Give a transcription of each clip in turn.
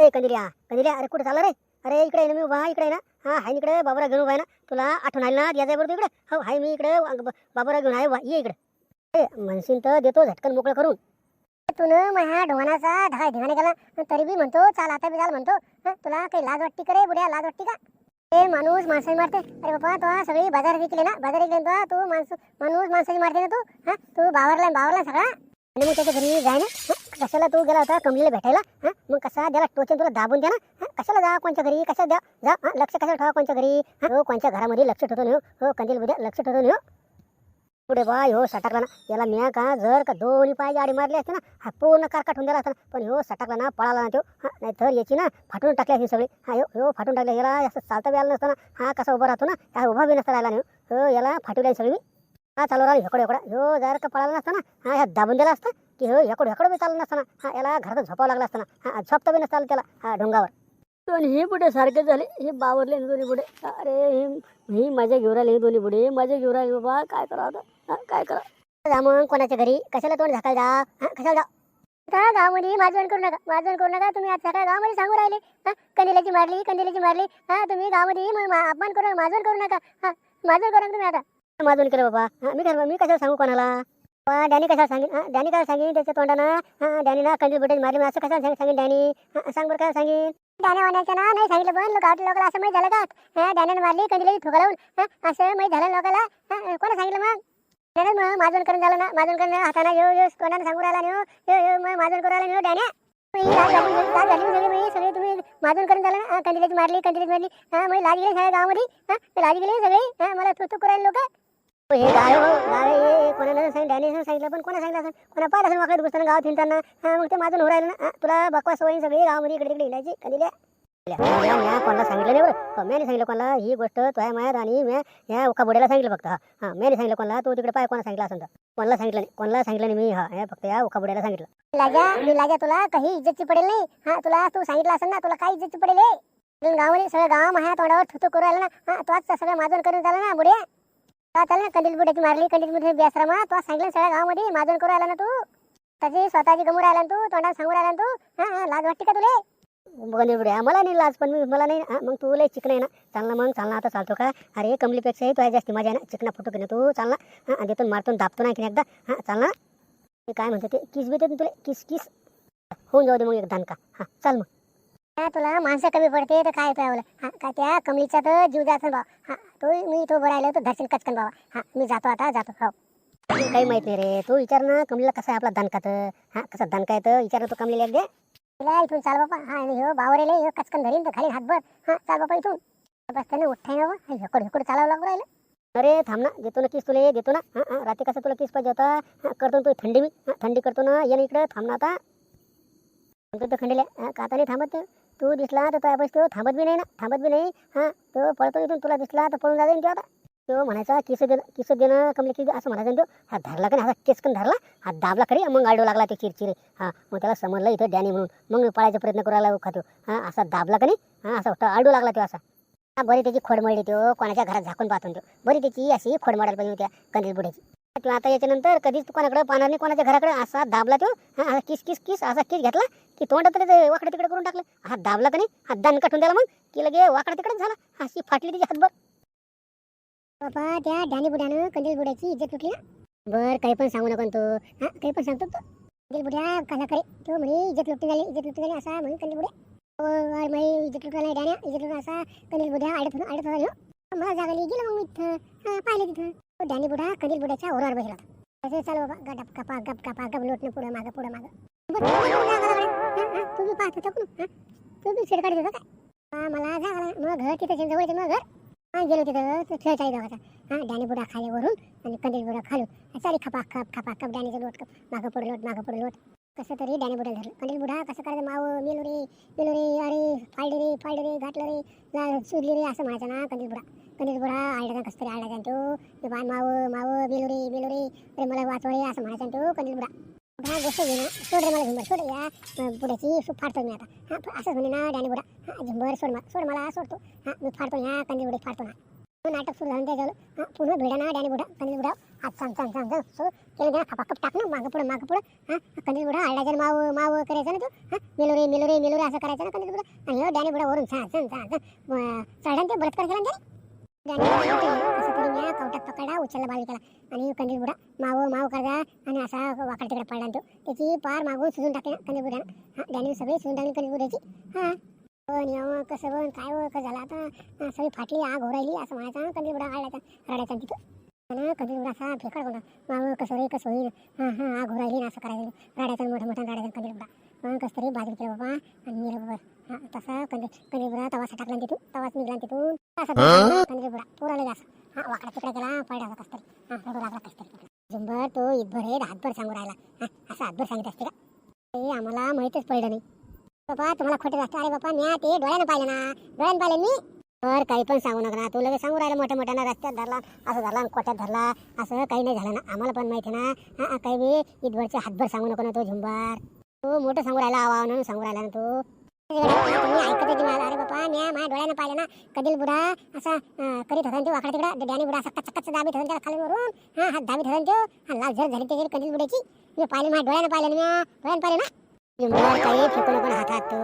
ए कंदिल्या कंदिल्या अरे कुठे चालला रे? अरे इकडे आहे ना मी उभा इकडे आहे ना. हा हाय इकडे बाबूराव घेऊन उभा आहे ना. तुला आठवण आली ना? याचा बरोबर इकडे. हो हाय मी इकडे वांग- घेऊन आहे ये इकडे. ए म्हणशील तर देतो झटकन मोकळं करून. तू न माझ्या ढोनाचा ढाळ ढिगाणे गेला तरी बी म्हणतो चाल आता बी चाल म्हणतो. तुला काही लाज वाटती करे रे बुड्या? लाज वाटती का? ए माणूस माणसाची मारते. अरे बाबा तो सगळी बाजार विकले ना. बाजार विकले ना तू माणूस माणूस माणसाची मारते ना तू? हा तू बावरला बावरला सगळा? आणि मग त्याच्या घरी जाय ना. कशाला तू गेला होता कमलीला भेटायला? हा मग कसा त्याला टोचन तुला दाबून द्या ना कशाला जा कोणच्या घरी? कशा द्या? जा हं? लक्ष कशाला ठेवा कोणच्या घरी? हो कोणच्या घरामध्ये लक्ष ठेवतो नाही हो? हो. कंदील उद्या लक्ष ठेवतो नाही हो? पुढे बा हो सटकला ना. याला म्या का जर का दोन्ही पाय आडी मारली असते ना हा पूर्ण कार काढून दिला असता ना. पण हो सटकला ना पळाला ना तो. हा नाही तर याची ना फाटून टाकली असते सगळी. हा ह्यो हो फाटून टाकले. याला असं चालता बी आलं नसताना हा कसा उभा राहतो ना हा उभा बी नसता राहिला नाही हो. हो याला फाटवली सगळी हा चालू राहिला हेकडे हेकडा. ह्यो जर का पळाला नसता ना हा ह्या दाबून दिला असता की हो हेकडे हेकडे बी चाललं नसतं ना हा याला घरात झोपावं लागलं असतं ना हा झोपता बी नसतं आलं त्याला हा डोंगावर. पण हे बुडे सारखे झाले हे बावरले ना दोन्ही बुडे अरे हे ही मजा घेऊन राहिले हे दोन्ही बुडे मजा घेऊन राहिले बाबा काय करा आता? काय करा? जा मग कोणाच्या घरी? कशाला तोंड झाकायला जा? हा, कशाला जा? का गावामध्ये माझवण करू नका? माझवण करू नका? तुम्ही आज सकाळ गावामध्ये सांगू राहिले. हा कंदिलाची मारली कंदिलाची मारली. हा तुम्ही गावामध्ये अपमान करू माझवण करू नका. हा माझवण करू नका तुम्ही आता. माझवण केलं बाबा. हा, मी कर मी कशाला सांगू कोणाला? बा, डॅनी कशाला सांगेन? हा, डॅनी काय सांगेन त्याच्या तोंडानं? हा डॅनीला कंदील बुटेज मारली मग असं कशाला सांग- सांगेन डॅनी? हा, सांग बरं काय सांगेन? डॅनी वाण्याचं ना नाही सांगितलं पण गावातल्या लोकांना असं माहीत झालं का? हा डॅनीने मारली कंदिलाची ठोका लावून हा, असं माहीत झालं लोकाला हा, कोणा सांगितलं मग? त्यानं मग माझून करून झालं ना माझून करून हाताना येऊ येऊ कोणाला सांगू राहिला नाही हो. यो यो मग माझून करू राहिला नाही हो, डॅन्या मी लाज झाली लाज झाली सगळी मी सगळे तुम्ही माझून करून झालं ना? कंदिलाची मारली कंदिलाची मारली. हा मग लाज गेले सगळ्या गावामध्ये? हा लाज गेले सगळे? हा मला तू तू करायला लोक. हे गाय हो गाय हे कोणाला सांगितलं डॅनी सांगितलं पण कोणा सांगितलं असं? कोणा पाहिलं असेल वाकडे घुसताना गावात फिरताना? हा मग ते माझं हो राहिलं ना. हा, तुला बकवास वहीन सगळी गावामध्ये इकडे तिकडे हिंडायची. कंदिल्या म्या कोणाला सांगितलं नाही बरं? हो, म्याने सांगितलं कोणाला. ही गोष्ट तुझ्या मायात आणि म्या या उका बुड्याला सांगितलं फक्त. हा हा म्याने सांगितलं कोणाला. तू तिकडे पाय कोणा सांगितलं असं कोणाला सांगितलं नाही कोणाला सांगितलं नाही मी. हा हे फक्त या उका बुड्याला सांगितलं. लाजा मी लाजा तुला. काही इज्जतची पडेल नाही. हा तुला तू सांगितलं असेल ना तुला काय इज्जतची पडेल हे? इकडून गावामध्ये सगळं गाव माझ्या तोंडावर थुतू करू आलं ना. हा तोच सगळं माझं करून झालं ना बुड्या. का चाल ना कंदील बुड्याची मारली कंदील बुड्याची बेसरामा तो सांगितलं सगळ्या गावामध्ये माझून करू राहिला ना तू. त्याची स्वतःची गमू राहिला तू तोंडात सांगून राहिला तू. हा हा लाज वाटते का तुला? कंदील बुड्या मला नाही लाज पण मी मला नाही हा, मग तू लय चिकन आहे ना. चालना मग चालना आता चालतो का? अरे कमलीपेक्षाही तुझ्या जास्ती मजा आहे ना. चिकना फोटो घेणं तू चालना हा देतो मारतो दाबतो ना की एकदा. हा चालना काय म्हणतो ते किस बी देतो तुला? किस किस. होऊन जाऊ दे मग एक दानका. हा चाल मग. हा, तुला माणसं कमी पडते तर काय पावलं हा का त्या कमलीचा तर जीव जायचं बा हा तो मी तो बरायला तर दर्शन कचकन बाबा हा मी जातो आता जातो. हो. काही माहीत नाही रे. तू विचार ना कमलीला कसं आपला दणकात हा कसं दणका येतं विचार तू कमलीला दे तिला इथून चाल बाबा. हा आणि हो बावरेले ह्यो कचकन धरीन तर खाली हातभर. हा चाल बाबा इथून. बस त्याने उठाय ना बा हेकड हेकड चालावं लागू राहिलं. अरे थांब ना. देतो ना किस तुला देतो ना. हा रात्री कसं तुला किस पाहिजे होता? करतो तू थंडी मी. थंडी करतो ना. ये ना इकडे. थांब ना आता. सांगतो तर खंडीला का नाही थांबत तू दिसला तर तो तो थांबत बी नाही ना. थांबत बी नाही. हा तो पळतो इथून. तुला दिसला तर पळून जाईल तो आता. तो म्हणायचा किस देणं किस देणं कमले की असं म्हणायचं तो. हा धरला का नाही? हा केसकन धरला. हा दाबला खरी. मग आडू लागला ते चिरचिरे. हा मग त्याला समजलं इथं डॅनी म्हणून. मग पळायचा प्रयत्न करायला खातो. हा असा दाबला का नाही? हा असा आडू लागला तो असा. हा बरी त्याची खोडमळली तो. कोणाच्या घरात झाकून पाहतो तो. बरी त्याची अशी खोडमळायला पाहिजे त्या कंदील बुड्याची आता याच्यानंतर कधीच तू कोणाकडे पाहणार नाही कोणाच्या घराकडे. असा दाबला तो. हा असा किस किस किस असा किस घेतला की तोंड तरी वाकडे तिकडे करून टाकलं. हा दाबला का नाही? हा दान कटून द्याला मग? की लगे वाकडे तिकडे झाला. हा अशी फाटली तिची हातभर. बाबा त्या डॅनी बुड्यानं कंदील बुड्याची इज्जत तुटली ना? बर काही पण सांगू नको तो. हा काही पण सांगतो तो. कंदील बुड्या कसा करे? तो म्हणे इज्जत लुटली झाली इज्जत लुटली झाली असा म्हणे कंदील बुड्या. म्हणे इज्जत लुटला डॅन्या इज्जत लुटला असा कंदील बुड्या आडत होता आडत होता ह्यो. मला जागाली गेलो मग मी इथं. हा पाहिलं तिथं. तो डॅनी बुढा कंदील बुढ्याच्या ओरावर बसला होता चालू बाबा. गडप कपा गप कपा गप लोटणं पुढं मागं पुढं मागं. तू बी तू बी पाहत होता कोण? तू बी काय? मला जागा मग घर तिथं जवळ मग घर. हा गेलो तिथं तो खेळ चालू दोघाचा. हा डॅनी बुढा खाली वरून आणि कंदील बुडा खालून. चाली खपा खप खपा खप डॅनीचं लोट कप मागं पुढं लोट मागं पुढं लोट. कसं तरी डॅनी बुढा धरलं. कंदील बुढा कसं करायचं माव मेलो रे मेलो रे अरे फाळली रे फाळली रे घातलं रे ला रे असं म्हणायचं ना कंदील बुढा. कंदील बुडा आळडा कसं तरी आळडा तो. ते बाय माव माव मेलो रे मेलो रे अरे मला वाचव रे असं म्हणायचं तो कंदील बुडा हा गोष्ट घे सोड रे मला झुंबर सोड या. अं, बुड्याची सु फाडतो मी आता. हा असंच म्हणे ना डॅनी बुडा हा झुंबर सोड मला सोड मला सोडतो हा मी फाडतो ह्या कंदील बुडे फाडतो ना. नाटक सुरू झालं त्याच्यावर. हा पुन्हा भिडा ना डॅनी बुडा कंदील बुडा हात सांग सांग सांग सांग. सो त्याला जरा खपाखप टाक ना मागं पुढं मागं पुढं. हा कंदील बुडा आरडायचं माव माव करायचं ना तू. हा मेलोरे मेलोरे मेलोरे असं करायचं ना कंदील बुडा आणि हो डॅनी बुडा वरून सांग सांग सांग सांग. चढण ते बलात्कार केला ना कवटात पकडा उचलला बाजू केला आणि कंदील बुडा माव माव करजा आणि असा वाकड तिकडे पडला तो. त्याची पार मागून सुजून टाकली ना कंदील बुड्यानं. हा डॅनी सगळी सुजून टाकली कंदील बुड्याची. हा. हो, पण यावं कसं बन काय हो कसं झालं आता? सगळी फाटली आग होरायली असं म्हणायचा ना कंदील बुडा आळायचा रडायचा तिथं. आणि कंदील बुडा असा फेकड कोणता माव कसं रे कसं होईल? हां हां आग होरायली असं करायचं. रडायचं मोठं मोठं रडायचं कंदील बुडा. कसं तरी केलं बाबा आणि गेलं बाबा हा तसा बुडा तवासा टाकला तिथून तवाच निघला तिथून असं कंदील बुडा पुराला जास हा वाकडा तिकडे गेला पडला होता कसं तरी हा रडू लागला कसं तरी झुंबर तो इतभर हे हातभर सांगू राहिला. हा असं हातभर सांगित असते का? ते आम्हाला माहीतच पडलं नाही. बाबा तुम्हाला खोटं वाटतं? अरे बाबा म्या ते डोळ्यानं पाहिलं ना. डोळ्यानं पाहिलं मी? तर काही पण सांगू नका ना. तू लगेच सांगू राहिलं मोठ्या मोठ्यानं रस्त्यात धरला असं धरला कोट्यात धरला. असं काही नाही झालं ना. आम्हाला पण माहिती ना. काही बी ईदभरचे हातभर सांगू नको ना तो झुंबार. तू मोठं सांगू राहिला म्हणून सांगू राहिला ना तू. तुम्ही ऐकत मला? अरे बापा म्या माझ्या डोळ्यानं पाहिलं ना कधील बुडा असा करीत होता ना वाकडा तिकडा डॅनी बुडा असा कच्चा कच्चा दाबीत होता त्याला खाली वरून. हा हात दाबीत होता तो. हा लाल झर झाली त्याची कधील बुड्याची. मी पाहिलं माझ्या डोळ्यानं पाहिलं ना डोळ्यानं पाहिलं ना? काही फेकू नको हातात तू.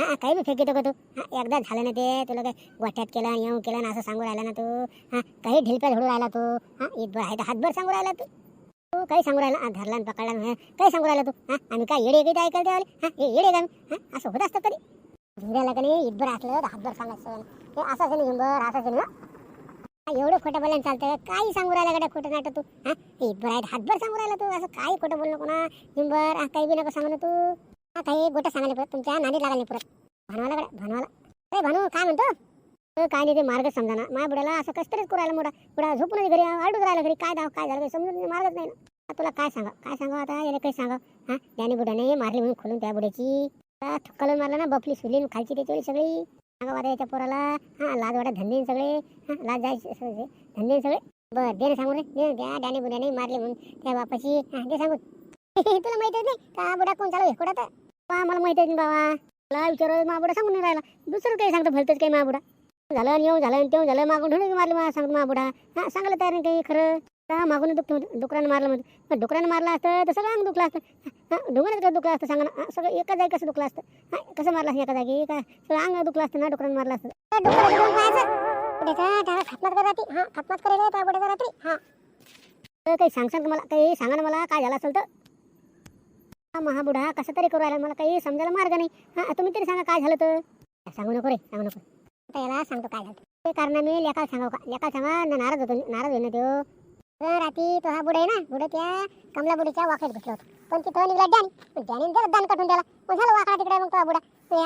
हा काही बी फेकितो तू? हा एकदा झालं ना ते तुला काय गोठ्यात केलं येऊ केलं ना असं सांगू राहिला ना तू. हा काही ढिलप्या झोडू राहिला तू. हा ईदभर आहे तर हातभर सांगू राहिला तू. तू काही सांगू राहिला? धरला आणि पकडला आणि, काही सांगू राहिला तू? हा आम्ही काय येडे काही ऐकायला त्यावाले हा येडे का? हा असं होत असतं तरी? धुऱ्याला का नाही इतभर असलं तर हातभर सांगायचं हे असं असेल हिंबर असं असेल ना एवढं खोटं बोलायला चालतं काही सांगू राहिला गड्या खोटं नाटक तू? हा ईदभर आहे हातभर सांगू राहिला तू? असं काही खोटं बोल नको ना. झुंबर काही बी नको सांगू ना तू. काही गोटं सांगायला परत तुमच्या नादी लागायला परत. भानवाला कडे भानवाला. अरे भानू काय म्हणतो? काय नाही ते मार्ग समजा ना माझ्या बुड्याला असं कसं तरीच करायला मोठा. बुडा झोपून घरी आडूच राहिला घरी. काय दाव काय झालं समजून मार्गच नाही ना. तुला काय सांगा काय सांगा आता? याला काही सांगा हा? त्याने बुड्याने मारली म्हणून खोलून त्या बुड्याची. थक्कलून मारला ना बपली सुलीन खालची त्याची सगळी. सांगा आता याच्या पोराला. हा लाज वाटत धंदे सगळे. हा लाज जायचे म्हणजे. सगळे धंदे सगळे. बरं दे सांगू रे. दे द्या. त्या बुड्याने मारली म्हणून. त्या बापाची. हा दे सांगू तुला माहितच नाही का बुडा कोण चालू हे कुठं तर बा मला माहितच नाही बाबा. मला विचार माबुडा सांगून राहिला. दुसरं काही सांगतो भलतंच काही माबुडा झालं आणि येऊन झालं आणि तेव्हा झालं मागून ढोणी मारली मला सांगतो माबुडा हा सांगायला तयार नाही काही खरं. का मागून दुखतो डुकरानं मारलं म्हणजे डुकरानं मारलं असतं तर सगळं अंग दुखलं असतं. हां डोंगरात कसं दुखलं असतं सांगा ना. सगळं एका जागी कसं दुखलं असतं? हा कसं मारलं असतं एका जागी? का सगळं अंग दुखलं असतं ना डुकरानं मारलं असतं? तर काही सांग सांग मला काही सांगा ना मला काय झालं असेल तर? हा महाबुडा कसं तरी करू राहिला मला काही समजायला मार्ग नाही. हा तुम्ही तरी सांगा काय झालं तर? सांगू नको रे सांगू नको. आता याला सांगतो काय झालं. ते कारण मी लेकाला सांगाव का? लेकाला सांगा ना नाराज होतो नाराज होईल ना त्यो. तर रात्री तो हा बुडे आहे ना बुडे त्या कमला बुडीच्या वाकड्यात घुसला होता. पण तिथं निघला डॅनी. डॅनी जर दान कटून त्याला. मग झालं वाकडा तिकडे मग तो बुडा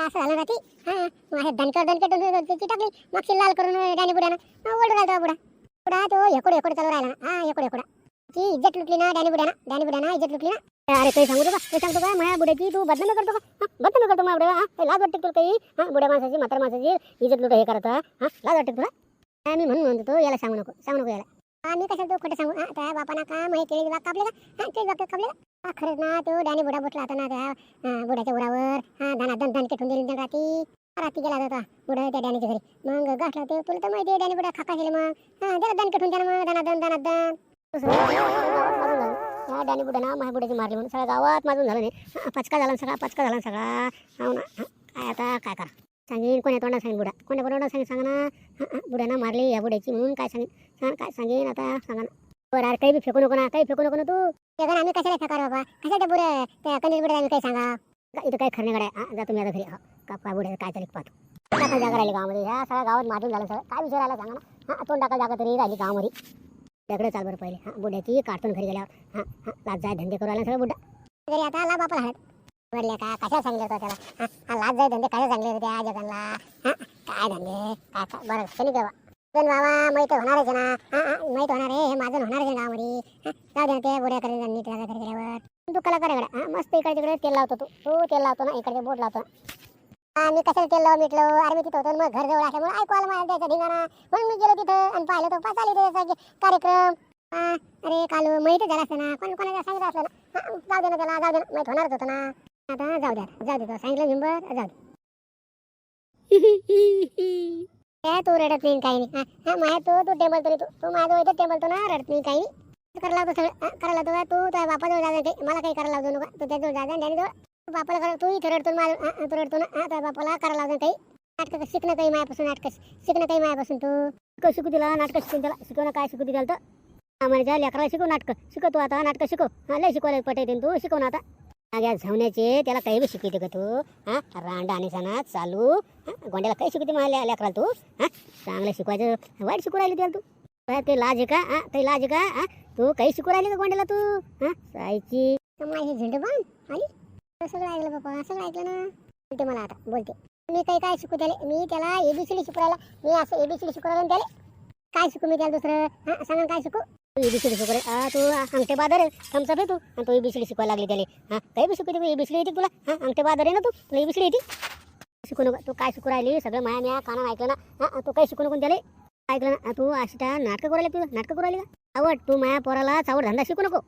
असं झालं रात्री हा मग हे दणकट दणकट त्याची टाकली मग लाल करून डॅनी बुड्यानं मग ओढू बुडा बुडा तो एकोड एकोड चालू राहिला. हा एकोड एकोडा ती इज्जत लुटली ना डॅनी बुड्याना डॅनी बुड्याना इज्जत लुटली ना. अरे काही सांगू का काही सांगतो का माझ्या बुड्याची तू बदनामी करतो का? हा, बदनामी करतो माझ्या बुड्या हा लाज वाटते तुला काही? हा बुड्या माणसाची म्हातार माणसाची इज्जत लुट हे करतो हा लाज वाटते तुला? काय मी म्हणून म्हणतो याला सांगू नको सांगू नको याला. हा मी कशाला तो खोटं सांगू? हा त्या बापाना का माहिती केळी वाक कापले का? हा ते वाक कापले का? खरंच ना तो डॅनी बुडा बसला होता ना त्या हा, बुड्याच्या उरावर हा दाना दन दन ठेवून दिली राती. राती गेला होता बुडा त्या डॅनीच्या घरी. मग गाठला ते तुला तर माहिती आहे डॅनी बुडा खाका गेले मग. हा त्याला दन कटून त्यानं मग दाना दन दाना दन या डॅनी बुड्यानं माझ्या बुड्याची मारली म्हणून सगळ्या गावात माजून झालं नाही हा, पचका झाला ना सगळा पचका झाला ना सगळा. हो ना हा, काय आता काय करा? सांगेन कोण्या तोंडात सांगेन बुडा कोण्या तोंडात सांगेन? सांगा ना. हा, हा, बुड्यानं मारली या बुड्याची म्हणून काय सांगेन? सांग काय सांगेन आता? सांगा ना. बरं अरे काही बी फेकू नको ना काही फेकू नको ना तू. ते आम्ही कशाला फेकार बाबा? कशाला बुड्या त्या कंदील बुड्या आम्ही काही सांगा? इथं काही खरणे गड्या हा जा तुम्ही आता घरी. हा का काय बुड्या काय तरी पाहतो. टाका जागा राहिली गावामध्ये. ह्या सगळ्या गावात मारून झालं सगळं. काय विचार आला सांगा ना? हा तोंड टाका जागा तरी राहिली गावामध्ये. दगडं चाल बरं पहिले. हा बुड्याची काढतून घरी गेल्यावर. हा हा लाज जाय धंदे करू आला सगळं बुड्डा घरी आता आला बापाला हळद वरल्या का कशा सांगितलं होतं त्याला? हा, लाज जाय धंदे कशा सांगले होते त्या जगांना हा काय धंदे? काय काय बरं शनी केव्हा? पण बाबा माहीत होणारच आहे ना. हा हा माहीत होणार आहे हे माझं होणारच आहे गावामध्ये. हा जाऊ दे ना ते बुड्या करे नीट घरी गेल्यावर. तू कला करे हा मस्त इकडे तिकडे तेल लावतो तू. तू तेल लावतो ना इकडे बोट लावतो मी कसं तेल लावून मिटलो अरे मी तिथं होतो मग घर जवळ असल्यामुळे ऐकू आलं मला त्याचा धिंगाणा. म्हणून मी गेलो तिथं आणि पाहिलं तो पाच आले ते कार्यक्रम. अरे कालू माहिती झालं असतं ना? कोण कोणाला सांगितलं असलं ना? जाऊ दे ना त्याला जाऊ दे ना. माहीत होणारच होतं ना. आता जाऊ द्या जाऊ दे तो. सांगितलं झिंबर जाऊ दे. काय तू रडत नाही काही नाही? हा, हा माया तो तू टेबल तरी तू तू माझ्या इथं टेबल तो ना रडत नाही काही नाही. करायला होतो सगळं करायला होतो तू तुझ्या बापाजवळ जायचं मला काही करायला होतो नका. तू त्याजवळ जायचं डॅनी जवळ बापाला कारण तू इथे रडतो ना माझ्या तू रडतो ना? हा, बापाला करायला लावतो काही? नाटकं शिकणं काही मायापासून नाटकं शिकणं काही मायापासून तू? शिकव शिकू दिला नाटकं शिकून त्याला. शिकवणं काय शिकू तिला तर? म्हणजे लेकराला शिकव नाटकं. शिकव तू आता नाटकं शिकव. हा लय शिकवायला पटायते तू. शिकव ना आता. या झवण्याचे त्याला काही बी शिकवते का तू? हा रांड आणि सणा चालू. हा, गोंड्याला काही शिकवते मला लेकराला तू? हा चांगलं शिकवायचं. वाईट शिकू राहिली त्याला तू. काय ते लाज आहे का? हा ते लाज आहे का? हा तू काही शिकू राहिली का गोंड्याला तू? हा सायची. माझी झेंडू बांध आली. सगळं ऐकलं बाबा सगळं ऐकलं ना. बोलते मला आता बोलते. मी काही काय शिकू त्याला? मी त्याला एबीसीडी शिकू मी असं एबीसीडी शिकवायला त्याला? काय शिकू मी त्याला दुसरं? हा सांगा काय शिकू? तू एबीसीडी शिकू तू अंगठे बादर आहे. थम्सअप आहे तू. आणि तू एबीसीडी शिकवायला लागली त्याला. हा काही बी शिकू एबीसीडी येते तुला? हा अंगठे बादर आहे ना तू? तुला एबीसीडी येते? शिकू नको. तू काय शिकू राहिली? सगळं माया म्या काना ऐकलं ना. हा तू काही शिकू नको त्याला? ऐकलं ना. तू अशा नाटकं करू तू नाटकं करू का? आवड तू माया पोराला चावड धंदा शिकू नको.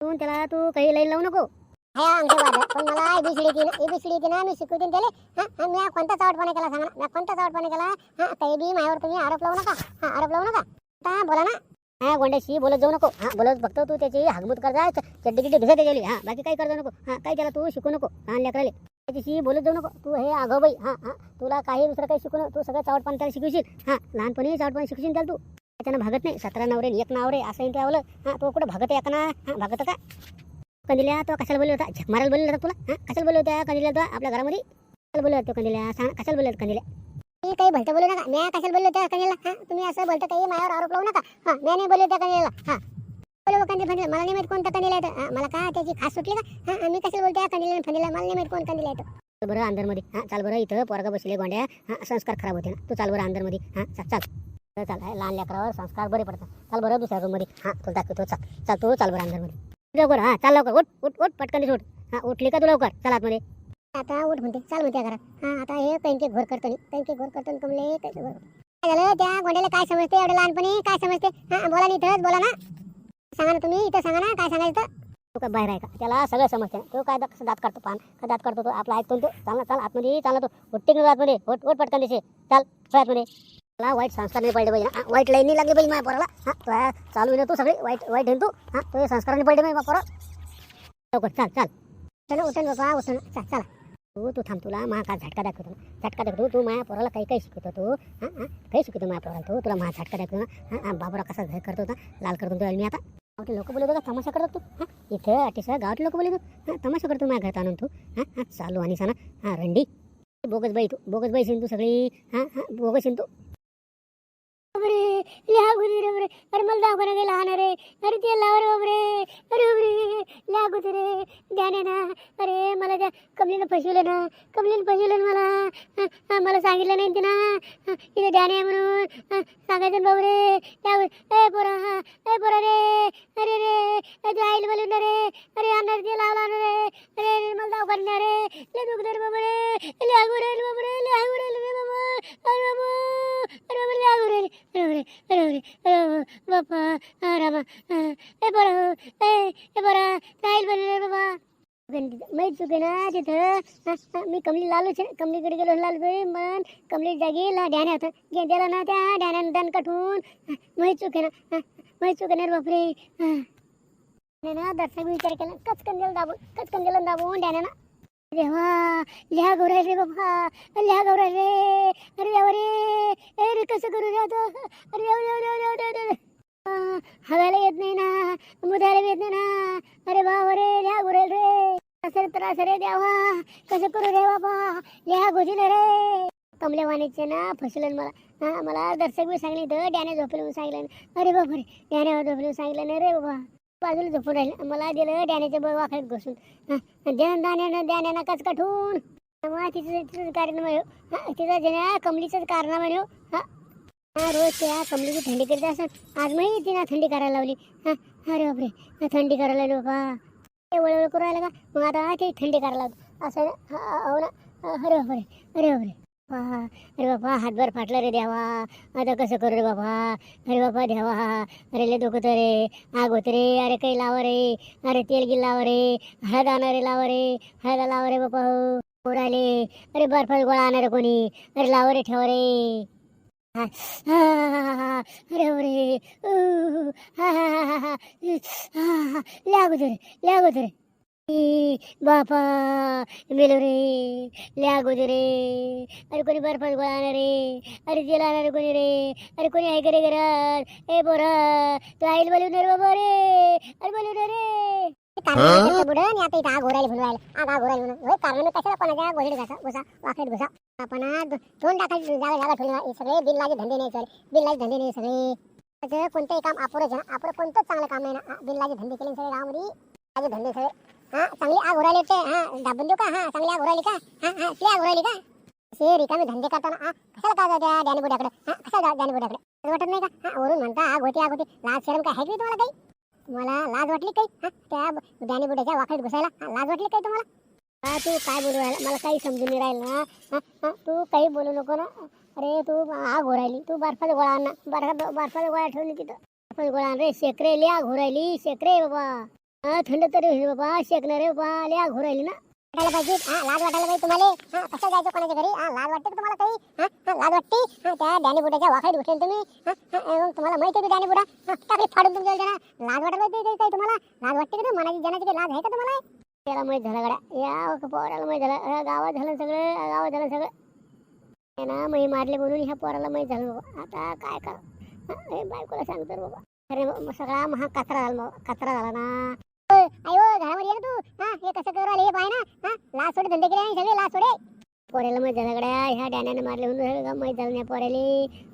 तू त्याला तू काही लई लावू नको. हा अंगठे बादर पण मला एबीसीडी येते ना एबीसीडी येते ना मी शिकवते त्याला हा हा मी कोणता चावटपणा केला सांगा ना? मी कोणता चावटपणा केला? हा काही बी माझ्यावर तुम्ही आरोप लावू नका. हा आरोप लावू नका. आता बोला ना. हा गोंड्याशी बोलत जाऊ नको. हा बोलत फक्त तू त्याची हागमूत कर जा. चड्डी गिड्डी भिजत गेली. हा बाकी काही कर नको. हा काही त्याला तू? शिकू नको. लहान लेकराले. त्याच्याशी बोलत जाऊ नको. तू हे आगाऊ बाई. हा हा तुला काही दुसरं काही शिकू नको. तू सगळं चावटपण त्याला शिकवशील. हा लहानपणी चावटपण शिकवशील त्याला तू. त्याच्यानं भागत नाही. सतरा नवरे आणि एक नावरे असं येईल त्यावलं हा तो कुठं भागत आहे का ना? हा भागत का? कंदिल्या तो कशाला बोलले होता? झक मारायला बोलले होता तुला? हा? कशाला बोलले होत्या कंदिल्या तो? आपल्या घरामध्ये? कशाला बोलले होते कंदिल्या? सांग कशाला बोलले होते कंदिल्या? मी काही भलतं बोलू नका. मी कशाला बोलले होत्या कंदिला? हा? तुम्ही असं बोलता काही माझ्यावर आरोप लावू नका. हा मी नाही बोलले होत्या कंदिला. हा. बोललो कंदील फंदील. मला नाही माहीत कोणता कंदील आहे हा, मला का त्याची खास सुटली का? हा मी कशाला बोलते कंदील फंदीला? मला नाही माहीत कोण कंदील आहे. बरं अंदरमध्ये हा चाल बरं इथं पोरगा बसले गोंड्या. हा संस्कार खराब होते ना. तू चाल बरं अंदरमध्ये हा चाल. चाल चाल लहान लेकरावर संस्कार बरे पडतात. चाल बरं दुसऱ्या रूममध्ये हा तुला दाखवतो. चाल चाल तू चाल बरं अंदरमध्ये लवकर हा चाल लवकर उठ उठ उठ पटकन उठ. हा उठली का तू लवकर? चाल आतमध्ये. आता उठ म्हणते चाल म्हणते घरात. हा आता हे कैंके घोर करतो कैंके घोर करतो कमले कैसे घोर काय झालं? त्या गोंड्याला काय समजते? एवढं लहानपणी काय समजते? हा बोला ना इथंच बोला ना. सांगा ना तुम्ही इथं सांगा ना काय सांगायचं तो काय बाहेर आहे का? त्याला सगळं समजते तो काय दात काढतो पान? का दात काढतो तो? आपला ऐकतो तो? चाल ना चाल आतमध्ये चाल ना तो. उठते आतमध्ये. उठ उठ पटकन दिसे चाल चल आतमध्ये. मला वाईट संस्कार नाही पडले पाहिजे. ना. हा, वाईट लाईन नाही लागली पाहिजे माझ्या पोराला. हा चालू आहे ना तू सगळे. वाईट वाईट आहे तू. हा तो संस्कार नाही पडले माझ्या पोरा लवकर चाल चाल. चल उठन बाबा उठन चाल चला. तू तू थांब तुला. महा का झटका दाखवतो झटका दाखवतो तू. माझ्या पोराला काही काही शिकवतो तू. हां हां. काही शिकवतो माझ्या पोराला तू. तुला महा झटका दाखवतो ना हां हां बाबरा कसा घर करतो होता. लाल करतो तुला मी आता गावठी लोक बोलतो का तमाशा करतो तू हां इथं अतिशय गावठी लोक बोलतो हां तमाशा करतो माझ्या घरात आणून तू. हां हां चालू आणि सांगा हां रंडी. बोगस बाई तू. बोगस बाई शिन तू सगळी. हां हां बोगस शिन तू बापरे लिहा रे बापरे अरे मला दवाखाना गेला लहान रे अरे ते लावर बापरे अरे बापरे लिहा गुदी रे. ध्यान ना. अरे मला त्या कमलीनं फसवलं ना. कमलीनं फसवलं मला. मला सांगितलं नाही तिनं. हं, इथे ध्यान आहे म्हणून. हं, सांगायचं ना रे त्या ए पोरा ए पोरा रे. अरे रे. ए, तू आईल बोलून रे. अरे आणणार ते लावला ना रे. अरे रे, मला दवाखाना रे. ले रे बाबा रे रे बाबा रे रे बाबा. अरे बाबा. अरे बाबा रे. अरे अरे बापा रामा ए ए राहील बाबा चुके ना तिथं मी कमली लालूच कमलीकडे गेलो लालू मन कमली जागी ला ध्यान होतं गेंद्याला ना त्या ध्यानानं दान कठून हं, चुके ना हं, चुके ना बापरे ना दर्शक विचार केला कचकन दिलं दाबून कचकन दिलं दाबून ध्यानानं देवा लिहा गौराय रे बाबा लिहा गौराय रे अरे देवा रे. ए कसं करू रे आता? अरे देवा हवायला येत नाही ना मुदायला येत नाही ना. अरे बाबा रे लिहा गुरेल रे. असं त्रास रे देवा. कसं करू रे बाबा? लिहा गोजील रे. कमल्या वाणीचे ना फसलं मला. हा मला दर्शक बी सांगले तर डॅने झोपले म्हणून सांगितलं अरे बाबा रे डॅने झोपले म्हणून सांगितलं नाही रे बाबा. बाजूला झोपून राहिलं. मला दिलं डॅनेच्या बळ वाखात घुसून. ध्यान दाण्यानं द्याण्यानं कच कठून? मग तिचं तिचं कारण म्हणू हा तिचं ज्या कमलीचंच कारण म्हणू हा हा रोज त्या कमलीची थंडी करीत असत आज मी तिनं थंडी करायला लावली. हा अरे बापरे थंडी करायला लावली बाबा. ते वळवळ करू राहिलं का? मग आता ते थंडी करायला लावतो. असं हो ना? अरे बापरे अरे बापरे. बाबा अरे बाबा हातभर फाटला रे देवा. आता कसं करू रे बाबा अरे बाबा देवा. अरे ले दुखत रे. आग होत रे. अरे काही लाव रे. अरे तेल गिल लाव रे. हळद आणा रे लाव रे. हळद लाव रे बाबा हो. आले अरे बर्फ गोळा आणा रे कोणी. अरे लाव रे ठेव रे. हा, हा, अरे अरे उ, हा, हा, हा, हा, हा, लागू दे हो रे लागू दे बापा मेलो रे लागू दे रे. अरे कोणी बर्फात गोळा आणा रे. अरे जेला आणणार कोणी रे. अरे कोणी आहे रे घरात. ए पोरा तू आईल बोलवून रे बाबा रे. अरे बोलवून रे. बुडं आणि आता इथं आग ओरायला म्हणून राहिलं. आग आग ओरायला म्हणून. होय कारण कशाला कोणाच्या गोधडीत घासा घुसा वाकड्यात घुसा. आपण दोन टाकायची जागा जागा ठेवली सगळे बिल्लाचे धंदे नाही सर बिल्लाचे धंदे नाही सगळे. कोणतंही काम अपुरच आहे ना अपुरं कोणतंच चांगलं काम नाही ना. बिल्लाचे धंदे केले सगळे गावामध्ये. धंदे सगळे. हा चांगली आग ओरायली होते. हा दाबून देऊ का? हा चांगली आग ओरायली का? हा हा ती आग ओरायली का? असे रिकामे धंदे करताना हा कशाला काय त्या डॅनी बुड्याकडे? हा कशाला डॅनी बुड्याकडे? वाटत नाही का? हा वरून म्हणता आग होती आग होती. लाज शरम काय? आहे की तुम्हाला काही? तुम्हाला लाज वाटली काही? हा त्या डॅनी बुड्याच्या वाकडीत घुसायला? लाज वाटली काही तुम्हाला? हा तू काय बोलू राहिला? मला काही समजून नाही राहिलं ना. हा, हा, तू काही बोलू नको ना. अरे तू आग होरायली तू बर्फाचा गोळा आण ना. बर्फा बर्फाचा गोळा ठेवली तिथं. बर्फाचा गोळा रे. शेकरे लय आग होरायली शेकरे बाबा. हा थंड तरी होईल बाबा शेकणार रे बाबा लय आग ना. वाटायला पाहिजे. हा लाज वाटायला पाहिजे तुम्हाला. हा कसं जायचं कोणाच्या घरी? हा लाज वाटते का तुम्हाला काही हा हा लाज वाटते. हा त्या डॅनी तुम्ही. हा हा तुम्हाला माहिती आहे डॅनी बुडा. हा टाकली फाडून तुमच्या ना लाज वाटायला पाहिजे काही- तुम्हाला? लाज वाटते का मनाची जनाची काही लाज आहे का तुम्हाला? त्याला माहीत झालं गड्या. या पोराला माहीत झालं? गावात झालं सगळं गावात झालं सगळं. ना मी मारले म्हणून ह्या पोराला माहीत झालं बाबा. आता काय कर? बायकोला सांगतो बाबा. अरे सगळा महा कचरा झाला कचरा झाला ना. आयो घरामध्ये ये ना तू. हा हे कसं करू आले हे पाय ना. हा लास सोडे धंदे केले आणि सगळे लास सोडे पोरेला मग झालं ह्या डॅण्याने मारले म्हणून सगळं माहीत झालं नाही पोरेले.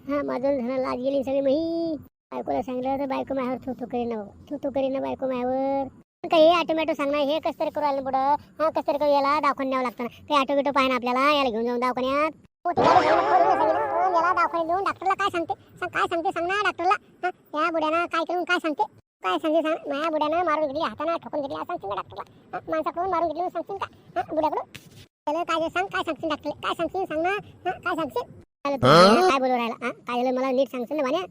हा माझं झालं लाज गेली सगळी मही बायकोला सांगितलं तर बायको माझ्यावर थू थू करीन ना थू थू करीन ना बायको माझ्यावर. काही ऑटोमॅटो सांगणार हे कसं तरी करू आलं पुढं? हा कसं तरी करू याला दवाखान्यात न्यावं लागतं ना. काही ऑटो बिटो पाहिजे आपल्याला याला घेऊन जाऊन दवाखान्यात पोटी खाली घेऊन पोरीला सांगितलं, "ओ, हो, याला दवाखान्यात नेऊन डॉक्टरला काय सांगते? सांग काय सांगते? सांग ना डॉक्टरला हा, या बुड्यानं काय करून काय सांगते? काय सांगते सांग? माझ्या बुड्यानं मारून घेतली हातानं ठोकून घेतली. असं सांगते ना डॉक्टरला माणसाकडून मारून घेतली सांगतील का? हा, बुड्याकडून? त्याला काय सांग काय सांगतील डॉक्टर काय सांगतील सांग ना. हा, काय सांगतील काय बोलू राहिला? हा, काय झालं? मला नीट सांगशील ना भाण्या?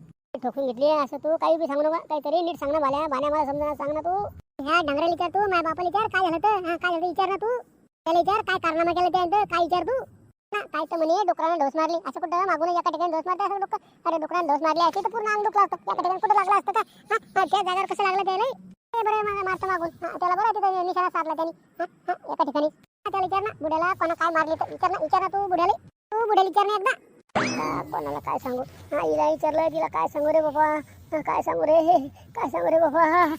ठोकून घेतली असं तू काही बी सांगू नका. काहीतरी नीट सांग ना भाल्या भाण्या मला समजा सांग ना तू. ह्या डांगराला विचार तू. माझ्या बापाला विचार. काय झालं तर? हा? काय झालं विचार ना तू. त्याला विचार. काय कारनामा केलं त्यानंतर? काय विचार तू? ना काय तर म्हणे डोकरानं डोस मारली. असं कुठं मागून एका ठिकाणी डोस मारते असं डोकं अरे डोकरानं डोस मारली असती तर पूर्ण अंग दुखला असतं. एका ठिकाणी कुठं लागला असतं का? हा, त्या जागेवर कसं लागलं त्याला ते बरं मा- मारतं मागून. त्याला बरं तिथं निशाणा साधला त्यांनी. हा, एका ठिकाणी. त्याला विचार ना बुड्याला कोणा काय मारली तर विचार ना विचार ना तू बुड्याला. तू बुड्याला विचार ना एकदा. कोणाला काय सांगू? हा हिला विचारलं तिला काय सांगू रे बाबा? काय सांगू रे? काय सांगू रे बाबा? हा,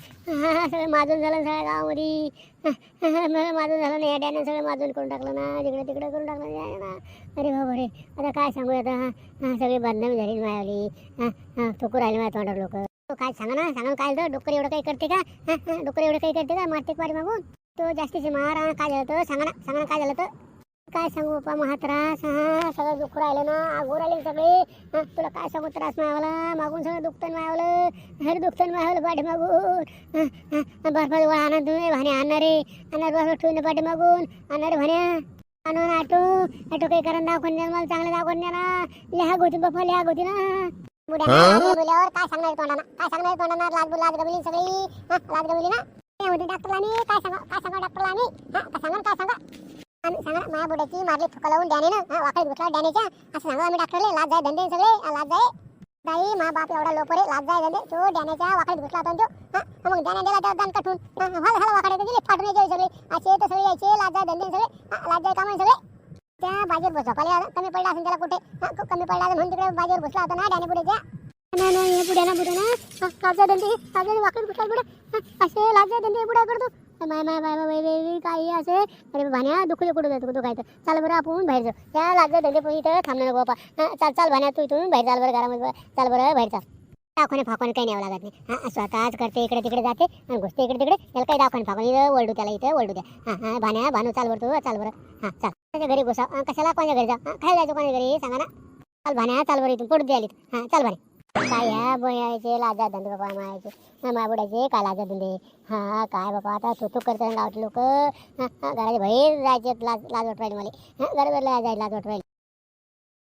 सगळं माजून झालं सगळ्या गावामध्ये. मला माजून झालं नाही डॅने सगळं माजून करून टाकलं ना तिकडे तिकडे करून टाकलं ना अरे बाबा रे आता काय सांगू आता? हा, सगळी बदनामी झाली मायावली हा हा थुकू राहिले माझ्या तोंडावर लोक. काय सांगा ना सांगा काय तर डोकर एवढं काही करते का? डोकर एवढं काही करते का? मारते का मागून? तो जास्तीचे मारा काय झालं तर? सांगा ना सांगा ना काय झालं तर? काय सांगू बाप्पा महा त्रास. हा सगळं दुःख राहिलं ना. आगो राहिले सगळे. तुला काय सांगू त्रास मायावला मागून सगळं दुखतन मायावलं हर दुखतन मायावलं पाठी मागून बर्फात गोळा आणा तुम्ही भाणे आणणारे. आणणार बर्फ ठेवून पाठी मागून आणणारे भाण्या आणून आटो. आटो काही करा दाखवून मला चांगलं दाखवून द्या ना. लिहाग होती बाप्पा लिहाग होती ना. बोल्यावर काय सांगणार तोंडाना? काय सांगणार तोंडाना? लाज लाज गमिली सगळी. लाज गमिली ना? डॉक्टरला काय सांगा काय सांगा डॉक्टरला काय सांगा काय सांगा? आम्ही सांगा माझ्या बुड्याची मारली थुका लावून डॅने ना हा घुसला डॅनेच्या. असं सांगा आम्ही डॉक्टरले लाज जाय धंदे सगळे. लाज जाय बाई मा बाप एवढा लोपरे लाज जाय धंदे. तो डॅनेच्या वाकडीत घुसला होता तो हा मग डॅने दिला त्याला दान कटून हल हल वाकडे दिले फाटून यायचे सगळे. असे तर सगळे यायचे लाज जाय धंदे सगळे. लाज जाय कामा सगळे. त्या बाजीवर झोपाले आला कमी पडला असेल त्याला कुठे. हा, खूप कमी पडला म्हणून तिकडे बाजीवर घुसला होता ना डॅने पुढेच्या नाही नाही हे बुड्या ना बुड्या ना लाज जाय धंदे. लाज जाय वाकडीत घुसला बुड्या. असे लाज जाय धंदे बुड्या करतो. माय माय माय माय वेगळी काही असे? अरे भाण्या दुखू दे कुठं जातो काय तर. चाल बरं आपण बाहेर जाऊ. त्या लागलं धंदे पण इथं थांबणार नको बापा चाल चाल भाण्या तू इथून बाहेर चाल बरं घरामध्ये चाल बरं बाहेर चाल. दाखवणे फाकवणे काही न्यावं लागत नाही. स्वतः स्वतःच करते इकडे तिकडे जाते. आणि घुसते इकडे तिकडे. त्याला काही दाखवणे फाकवणे इथं वळडू त्याला इथं वळडू द्या. हां भाण्या भानू चाल बरं तू चाल बरं. हां चाल. त्याच्या घरी घुसा? कशाला कोणाच्या घरी जा? खायला काय जायचं कोणाच्या घरी? सांगा ना. चाल भाण्या चाल बरं इथून पडू द्या हां हा चाल भाण्या काय ह्या लाजा धंदे बाबा मायाचे हा मायाबुड्याचे काय लाजा धंदे? हा काय बाबा आता थुतूक करतात गावात लोक. हा घराच्या बाहेर जायचे लाज लाज वाटू मला. हा लाज लाज वाटवायला